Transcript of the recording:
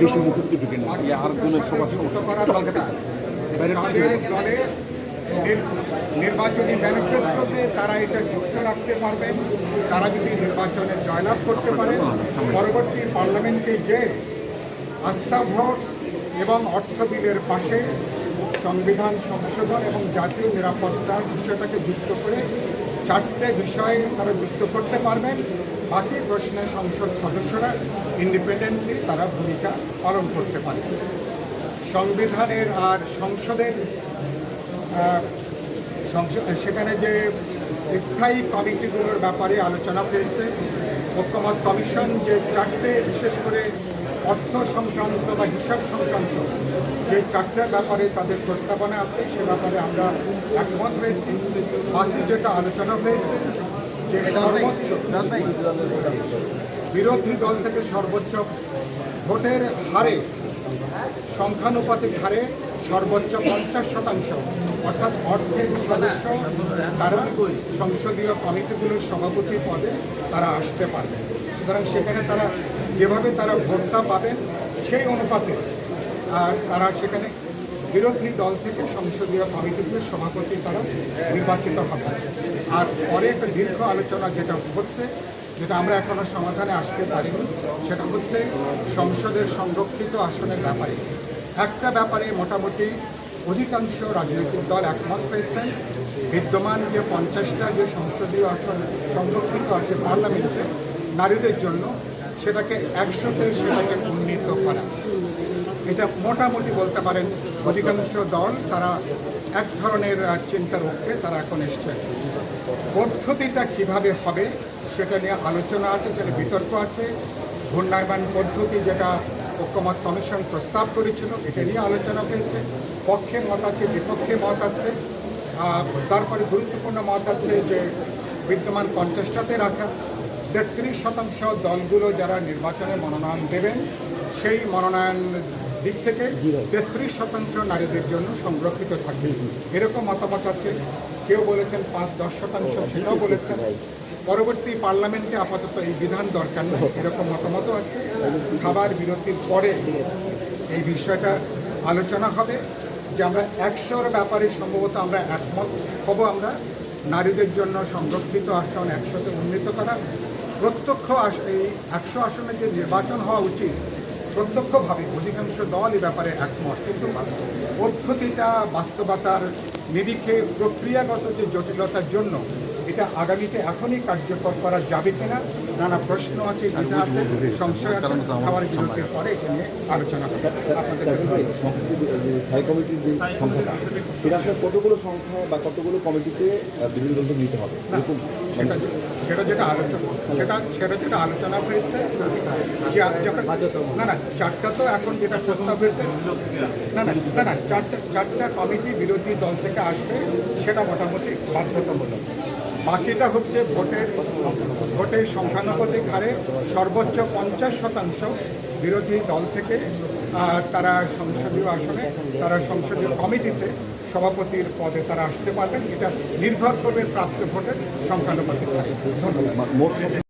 বেশি মুখোমুখি ঢুকে না। আর কোনো সবার নির্বাচনী ম্যানিফেস্টোতে তারা এটা যুক্ত রাখতে পারবেন তারা যদি নির্বাচনে জয়লাভ করতে পারেন পরবর্তী পার্লামেন্টে যে আস্থা ভোট এবং অর্থ বিলের পাশে সংবিধান সংশোধন এবং জাতীয় নিরাপত্তার বিষয়টাকে যুক্ত করে চারটে বিষয়ে তারা যুক্ত করতে পারবেন বাকি প্রশ্নে সংসদ সদস্যরা ইন্ডিপেন্ডেন্টলি তারা ভূমিকা পালন করতে পারে। সংবিধানের আর সংসদের সেখানে যে স্থায়ী কমিটিগুলোর ব্যাপারে আলোচনা হয়েছে, ঐক্যমত কমিশন যে চারটে, বিশেষ করে অর্থ সংক্রান্ত বা হিসাব সংক্রান্ত যে চারটা ব্যাপারে তাদের প্রস্তাবনা আছে, সে ব্যাপারে আমরা একমত হয়েছি। বাকি যেটা আলোচনা হয়েছে, যে সর্বোচ্চ বিরোধী দল থেকে সর্বোচ্চ ভোটের হারে, সংখ্যানুপাতিক হারে সর্বোচ্চ পঞ্চাশ শতাংশ, অর্থাৎ অর্ধেক সদস্য তারা সংসদীয় কমিটিগুলোর সভাপতি পদে তারা আসতে পারবে। সুতরাং সেখানে তারা যেভাবে তারা ভোটটা পাবেন, সেই অনুপাতে আর তারা সেখানে বিরোধী দল থেকে সংসদীয় কমিটিগুলোর সভাপতি তারা নির্বাচিত হবে। আর পরে একটা দীর্ঘ আলোচনা যেটা হচ্ছে, যেটা আমরা এখনও সমাধানে আসতে পারিনি, সেটা হচ্ছে সংসদের সংরক্ষিত আসনের ব্যাপারে। একটা ব্যাপারে মোটামুটি অধিকাংশ রাজনৈতিক দল একমত হয়েছেন। বিদ্যমান যে পঞ্চাশটা যে সংসদীয় আসন সংরক্ষিত আছে পার্লামেন্টে নারীদের জন্য, সেটাকে একশোতে সেটাকে উন্নীত করা। এটা মোটামুটি বলতে পারেন অধিকাংশ দল তারা এক ধরনের চিন্তার ঊর্ধ্বে তারা এখন এসছেন পদ্ধতিটা কীভাবে হবে সেটা নিয়ে আলোচনা আছে, সেটা বিতর্ক আছে। ঘূর্ণায়মান পদ্ধতি যেটা ঐক্যমত কমিশন প্রস্তাব করেছিল, এটা নিয়ে আলোচনা হয়েছে। পক্ষে মত আছে, বিপক্ষে মত আছে। তারপরে গুরুত্বপূর্ণ মত আছে যে বিদ্যমান পঞ্চাশটাতে রাখা। তেত্রিশ শতাংশ দলগুলো যারা নির্বাচনে মনোনয়ন দেবেন, সেই মনোনয়ন দিক থেকে তেত্রিশ শতাংশ নারীদের জন্য সংরক্ষিত থাকবে। এরকম মতামত আছে। কেউ বলেছেন পাঁচ দশ শতাংশ সেটাও বলেছেন। পরবর্তী পার্লামেন্টে আপাতত এই বিধান দরকার নেই। এরকম মতামতও আছে। খাবার বিরতির পরে এই বিষয়টা আলোচনা হবে যে আমরা একশোর ব্যাপারে সম্ভবত আমরা একমত হব আমরা। নারীদের জন্য সংরক্ষিত আসন একশোতে উন্নীত করা। প্রত্যক্ষ এই একশো আসনে যে নির্বাচন হওয়া উচিত প্রত্যক্ষভাবে অধিকাংশ দল এ ব্যাপারে একমত কিন্তু পদ্ধতিটা বাস্তবতার নিরিখে প্রক্রিয়াগত যে জটিলতার জন্য এটা আগামীতে এখনই কার্যকর করা যাবে কিনা নানা প্রশ্ন আছে দ্বিধা আছে সংশয় আছে খাবার বিরতির পরে এটা নিয়ে আলোচনা করবে আপনাদের স্থায়ী কমিটির যে সংখ্যাটা সেটা আসলে কতগুলো সংখ্যা বা কতগুলো কমিটিতে বিভিন্ন নিতে হবে সেটা সেটা যেটা আলোচনা, সেটা সেটা যেটা আলোচনা হয়েছে যখন না না, চারটা তো এখন যেটা প্রস্তাব হয়েছে। না না না না, চারটা চারটা কমিটি বিরোধী দল থেকে আসবে, সেটা মোটামুটি বাধ্যতামূলক। বাকিটা হচ্ছে ভোটের ভোটের সংখ্যানুপাতিক হারে সর্বোচ্চ পঞ্চাশ শতাংশ বিরোধী দল থেকে তারা সংসদীয় আসনে, তারা সংসদীয় কমিটিতে সভাপতির পদে তারা আসতে পারবেন। এটা নির্ভর করবে প্রাপ্ত ভোটের সংখ্যানুপাতিক ধন্যবাদ।